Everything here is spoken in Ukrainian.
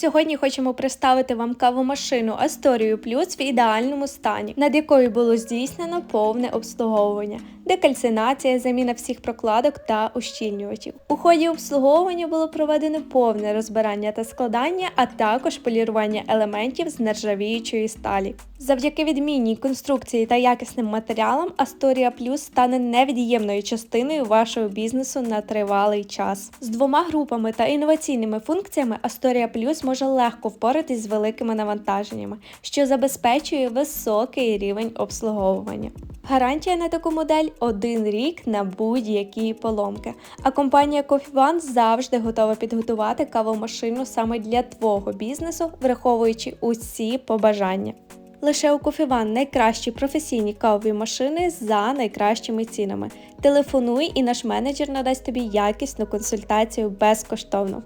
Сьогодні хочемо представити вам кавомашину Асторію Плюс в ідеальному стані, над якою було здійснено повне обслуговування, декальцинація, заміна всіх прокладок та ущільнювачів. У ході обслуговування було проведено повне розбирання та складання, а також полірування елементів з нержавіючої сталі. Завдяки відмінній конструкції та якісним матеріалам Astoria Plus стане невід'ємною частиною вашого бізнесу на тривалий час. З двома групами та інноваційними функціями Astoria Plus може легко впоратись з великими навантаженнями, що забезпечує високий рівень обслуговування. Гарантія на таку модель один рік на будь-які поломки. А компанія Coffee One завжди готова підготувати кавомашину саме для твого бізнесу, враховуючи усі побажання. Лише у Кофіван найкращі професійні кавові машини за найкращими цінами. Телефонуй і наш менеджер надасть тобі якісну консультацію безкоштовно.